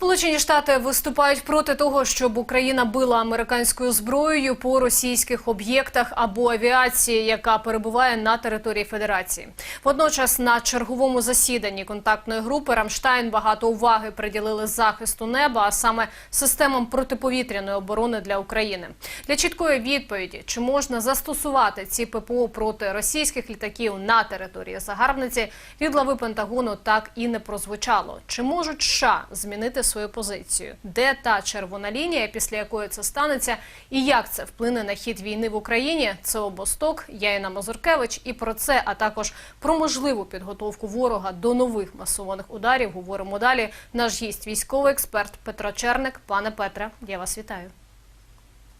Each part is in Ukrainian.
Сполучені Штати виступають проти того, щоб Україна била американською зброєю по російських об'єктах або авіації, яка перебуває на території Федерації. Водночас на черговому засіданні контактної групи Рамштайн багато уваги приділили захисту неба, а саме системам протиповітряної оборони для України. Для чіткої відповіді, чи можна застосувати ці ППО проти російських літаків на території загарбниці, від глави Пентагону так і не прозвучало. Чи можуть США змінити свою позицію? Де та червона лінія, після якої це станеться, і як це вплине на хід війни в Україні? Це обосток. Я Інна Мазуркевич. І про це, а також про можливу підготовку ворога до нових масованих ударів. Говоримо далі. Наш гість, військовий експерт Петро Черник. Пане Петре, я вас вітаю.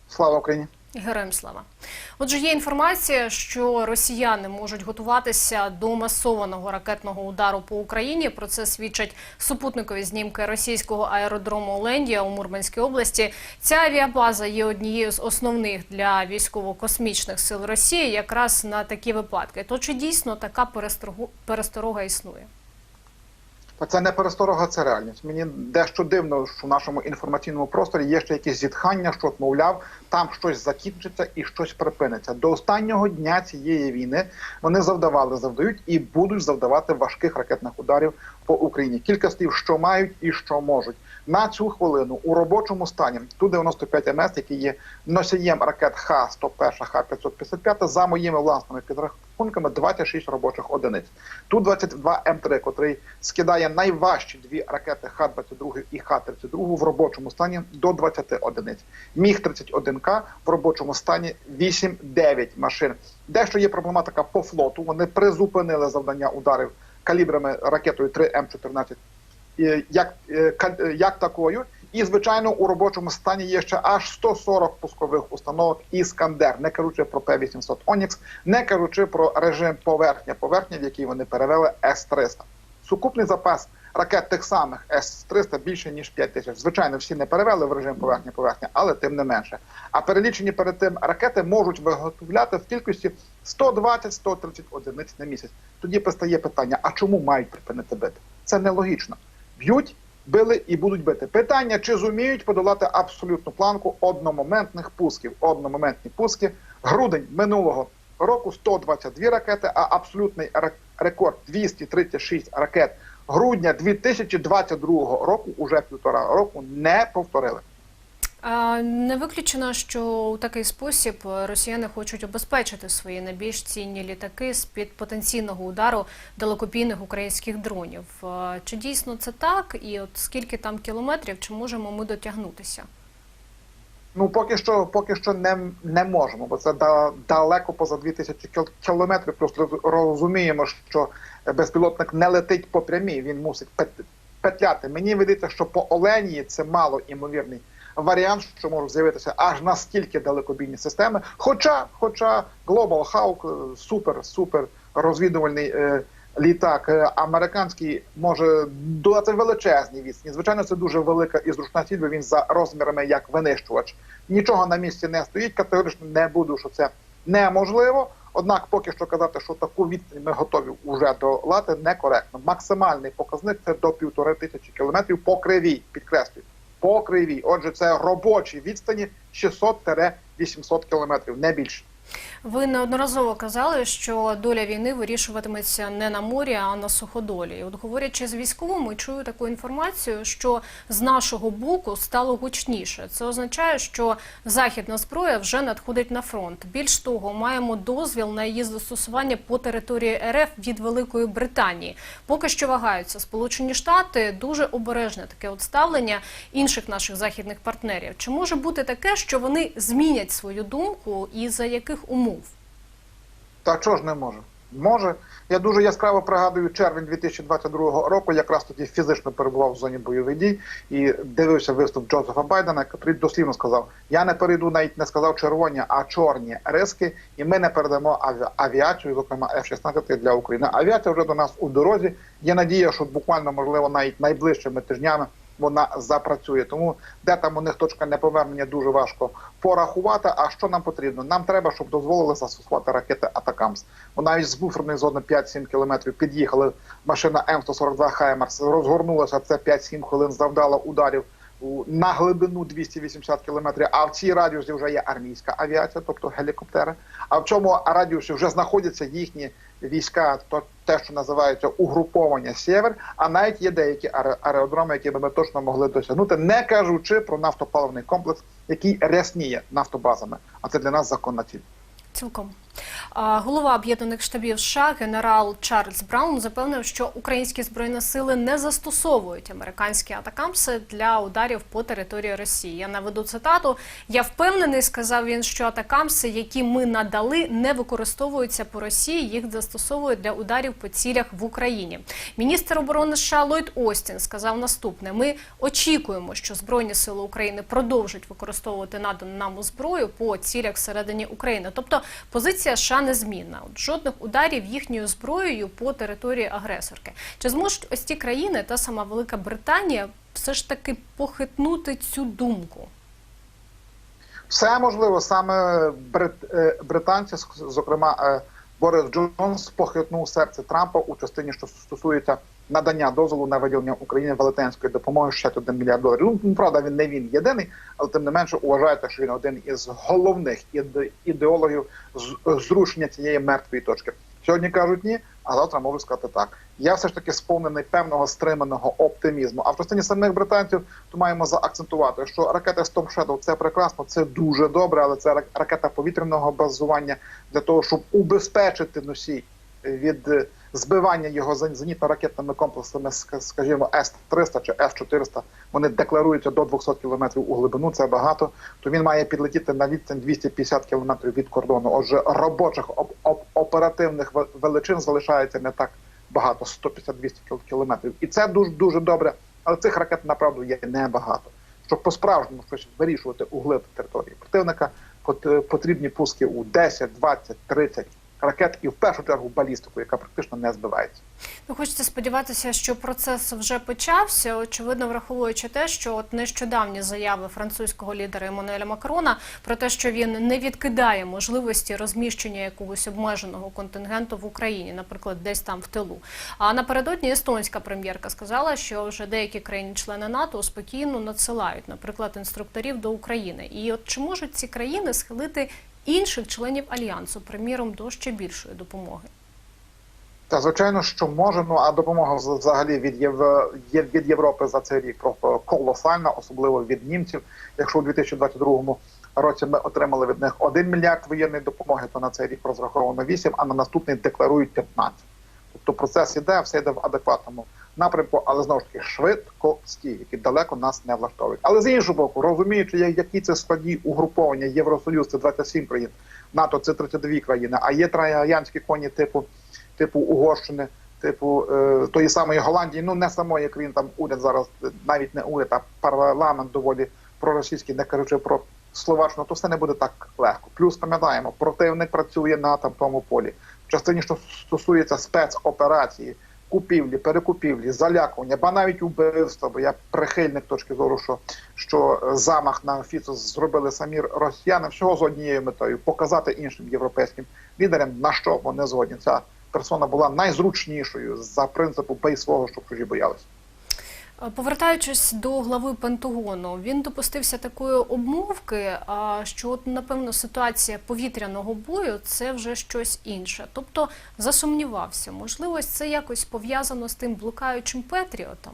Слава Україні! Героям слава. Отже, є інформація, що росіяни можуть готуватися до масованого ракетного удару по Україні. Про це свідчать супутникові знімки російського аеродрому Олендія у Мурманській області. Ця авіабаза є однією з основних для військово-космічних сил Росії, якраз на такі випадки. То чи дійсно така пересторога існує? Це не пересторога, це реальність. Мені дещо дивно, що в нашому інформаційному просторі є ще якісь зітхання, що мовляв, там щось закінчиться і щось припиниться. До останнього дня цієї війни вони завдавали, завдають і будуть завдавати важких ракетних ударів по Україні. Кілька слів, що мають і що можуть. На цю хвилину у робочому стані Ту-95 МС, який є носієм ракет Х-101, Х-555, за моїми власними підрахунками 26 робочих одиниць. Ту-22 М3, котрий скидає найважчі дві ракети Х-22 і Х-32 в робочому стані до 20 одиниць. Міг-31К в робочому стані 8-9 машин. Дещо є проблематика по флоту. Вони призупинили завдання ударів калібрами ракетою 3М14 е, як, е, е, як такою. І, звичайно, у робочому стані є ще аж 140 пускових установок Іскандер, не кажучи про П-800 Онікс, не кажучи про режим поверхня-поверхня, в який вони перевели С-300. Сукупний запас ракет тих самих С-300 більше, ніж 5 тисяч. Звичайно, всі не перевели в режим поверхня-поверхня, але тим не менше. А перелічені перед тим ракети можуть виготовляти в кількості 120-130 одиниць на місяць. Тоді постає питання: а чому мають припинити бити? Це нелогічно. Б'ють, били і будуть бити. Питання, чи зуміють подолати абсолютну планку одномоментних пусків. Одномоментні пуски. Грудень минулого року 122 ракети, а абсолютний ре- рекорд 236 ракет грудня 2022 року, уже півтора року, не повторили. Не виключено, що у такий спосіб росіяни хочуть обезпечити свої найбільш цінні літаки з під потенційного удару далекобійних українських дронів. Чи дійсно це так? І от скільки там кілометрів, чи можемо ми дотягнутися? Ну, поки що, поки що не, не можемо, бо це да, далеко поза 2000 кіл- кілометрів. Просто роз- розуміємо, що безпілотник не летить по прямій, він мусить пет- петляти. Мені видається, що по Оленії це мало імовірний варіант, що можуть з'явитися аж настільки далекобійні системи. Хоча, хоча Global Hawk, супер, супер розвідувальний е, літак е, американський може дати величезні відстані. Звичайно, це дуже велика і зручна ціль, бо він за розмірами як винищувач. Нічого на місці не стоїть. Категорично не буду, що це неможливо. Однак, поки що казати, що таку відстань ми готові вже долати, некоректно. Максимальний показник це до півтори тисячі кілометрів по кривій. Підкреслюю, по кривій. Отже, це робочі відстані 600-800 кілометрів, не більше. Ви неодноразово казали, що доля війни вирішуватиметься не на морі, а на суходолі. От говорячи з військовими, чую таку інформацію, що з нашого боку стало гучніше. Це означає, що західна зброя вже надходить на фронт. Більш того, маємо дозвіл на її застосування по території РФ від Великої Британії. Поки що вагаються Сполучені Штати дуже обережне таке от ставлення інших наших західних партнерів. Чи може бути таке, що вони змінять свою думку і за яких умов? Та чого ж не може? Може. Я дуже яскраво пригадую червень 2022 року, якраз тоді фізично перебував в зоні бойових дій і дивився виступ Джозефа Байдена, який дослівно сказав: Я не перейду навіть не сказав червоні, а чорні риски, і ми не передамо аві- авіацію, зокрема F-16 для України. Авіація вже до нас у дорозі. Є надія, що буквально можливо навіть найближчими тижнями вона запрацює. Тому де там у них точка неповернення дуже важко порахувати. А що нам потрібно? Нам треба, щоб дозволили застосувати ракети Атакамс. Навіть з буферної зони 5-7 кілометрів під'їхали машина М142 Хаймерс, розгорнулася це 5-7 хвилин, завдала ударів на глибину 280 кілометрів. А в цій радіусі вже є армійська авіація, тобто гелікоптери. А в цьому радіусі вже знаходяться їхні війська, те, що називається угруповання Сєвер. А навіть є деякі аеродроми, які би ми точно могли досягнути, не кажучи про нафтопаливний комплекс, який рясніє нафтобазами. А це для нас законна ціль. Цілком. Голова об'єднаних штабів США генерал Чарльз Браун запевнив, що українські збройні сили не застосовують американські атакамси для ударів по території Росії. Я наведу цитату. Я впевнений, сказав він, що атакамси, які ми надали, не використовуються по Росії. Їх застосовують для ударів по цілях в Україні. Міністр оборони США Ллойд Остін сказав наступне: ми очікуємо, що збройні сили України продовжать використовувати надану нам зброю по цілях всередині України. Тобто позиція США незмінна. От жодних ударів їхньою зброєю по території агресорки. Чи зможуть ось ті країни, та сама Велика Британія, все ж таки похитнути цю думку? Все можливо, саме брит, е, британці, зокрема е, Борис Джонс, похитнув серце Трампа у частині, що стосується надання дозволу на виділення Україні велетенської допомоги 61 мільярд доларів. Ну правда, він не він єдиний, але тим не менше вважаєте, що він один із головних ідеологів зрушення цієї мертвої точки. Сьогодні кажуть ні, а завтра можу сказати так. Я все ж таки сповнений певного стриманого оптимізму. А в частині самих британців то маємо заакцентувати, що ракета Storm Shadow – це прекрасно, це дуже добре, але це рак- ракета повітряного базування для того, щоб убезпечити носій від збивання його зен- зенітно-ракетними комплексами, скажімо, С-300 чи С-400. Вони декларуються до 200 кілометрів у глибину. Це багато. То він має підлетіти на відстань 250 кілометрів від кордону. Отже, робочих оп- оп- оперативних ве- величин залишається не так багато 150-200 кіл- кілометрів. І це дуже дуже добре. Але цих ракет направду є небагато. Щоб по-справжньому щось вирішувати у глиб території противника, пот- потрібні пуски у 10, 20, 30 ракет і в першу чергу балістику, яка практично не збивається. Ну, хочеться сподіватися, що процес вже почався. Очевидно, враховуючи те, що от нещодавні заяви французького лідера Еммануеля Макрона про те, що він не відкидає можливості розміщення якогось обмеженого контингенту в Україні, наприклад, десь там в тилу. А напередодні естонська прем'єрка сказала, що вже деякі країни-члени НАТО спокійно надсилають, наприклад, інструкторів до України. І от чи можуть ці країни схилити інших членів альянсу, приміром, до ще більшої допомоги? Та звичайно, що може, ну а допомога взагалі від Єв... від Європи за цей рік просто колосальна, особливо від німців. Якщо у 2022 році ми отримали від них 1 мільярд воєнної допомоги, то на цей рік розраховано 8, а на наступний декларують 15. Тобто процес іде, все йде в адекватному напрямку, але знову ж таки швидкості, які далеко нас не влаштовують. Але з іншого боку, розуміючи, які це складні угруповання, Євросоюз це 27 країн, НАТО це 32 країни, а є троянські коні типу типу Угорщини, типу е, тої самої Голландії, ну не самої країни, там уряд зараз навіть не уряд, а парламент доволі проросійський, не кажучи про Словаччину, то все не буде так легко. Плюс пам'ятаємо, противник працює на там тому полі. В частині, що стосується спецоперації, купівлі, перекупівлі, залякування, ба навіть убивства, бо я прихильник точки зору, що, що е, замах на Фіцо зробили самі росіяни всього з однією метою показати іншим європейським лідерам, на що вони згодні. Ця персона була найзручнішою за принципу бий свого, щоб чужі боялися. Повертаючись до глави Пентагону, він допустився такої обмовки, що от, напевно ситуація повітряного бою це вже щось інше. Тобто засумнівався, можливо, це якось пов'язано з тим блукаючим Петріотом.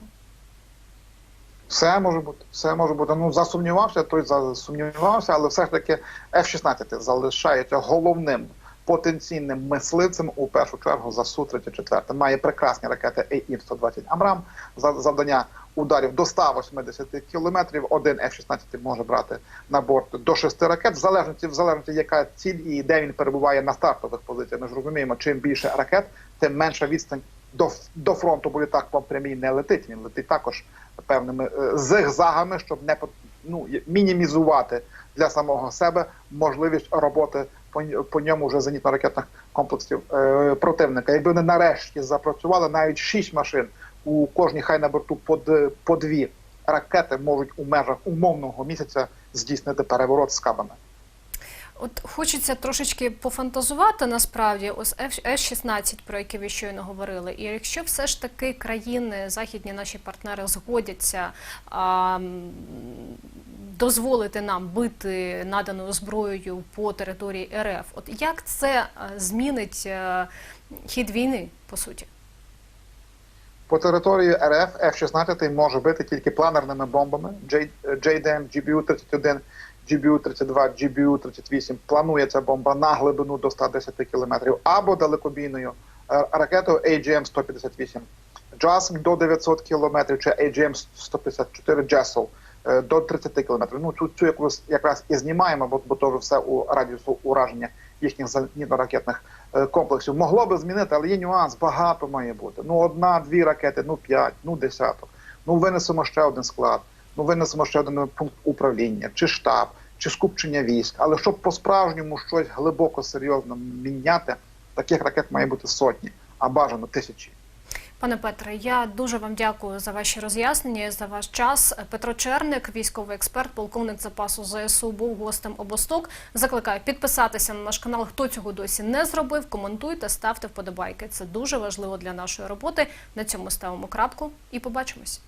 Все може бути, все може бути. Ну засумнівався, той засумнівався, але все ж таки F-16 залишається головним потенційним мисливцем у першу чергу за су 34 Має прекрасні ракети AIM-120 Амрам. За завдання ударів до 180 кілометрів. Один F-16 може брати на борт до 6 ракет, в залежності в залежності, яка ціль і де він перебуває на стартових позиціях. Ми ж розуміємо, чим більше ракет, тим менша відстань до, до фронту, бо літак по прямій не летить. Він летить також певними е, зигзагами, щоб не ну, мінімізувати для самого себе можливість роботи по, по ньому вже зенітно-ракетних комплексів е, противника. Якби вони нарешті запрацювали навіть шість машин у кожній хай на борту по, по дві ракети можуть у межах умовного місяця здійснити переворот з кабами. От хочеться трошечки пофантазувати насправді, ось F-16, про які ви щойно говорили. І якщо все ж таки країни, західні наші партнери згодяться а, дозволити нам бити наданою зброєю по території РФ, от як це е, змінить е, хід війни, по суті? По території РФ F-16 може бити тільки планерними бомбами J- JDAM, GBU-31, GBU-32, GBU-38. Планує ця бомба на глибину до 110 кілометрів або далекобійною е, ракетою AGM-158. JASM до 900 кілометрів чи AGM-154 JASL до 30 кілометрів. Ну, цю, цю якраз, якраз і знімаємо, бо, бо то все у радіусу ураження їхніх зенітно-ракетних е, комплексів. Могло би змінити, але є нюанс, багато має бути. Ну, одна, дві ракети, ну п'ять, ну десяток. Ну винесемо ще один склад, ну винесемо ще один пункт управління, чи штаб, чи скупчення військ. Але щоб по-справжньому щось глибоко серйозно міняти, таких ракет має бути сотні, а бажано тисячі. Пане Петре, я дуже вам дякую за ваші роз'яснення, за ваш час. Петро Черник, військовий експерт, полковник запасу ЗСУ, був гостем обосток. Закликаю підписатися на наш канал. Хто цього досі не зробив, коментуйте, ставте вподобайки. Це дуже важливо для нашої роботи. На цьому ставимо крапку і побачимось.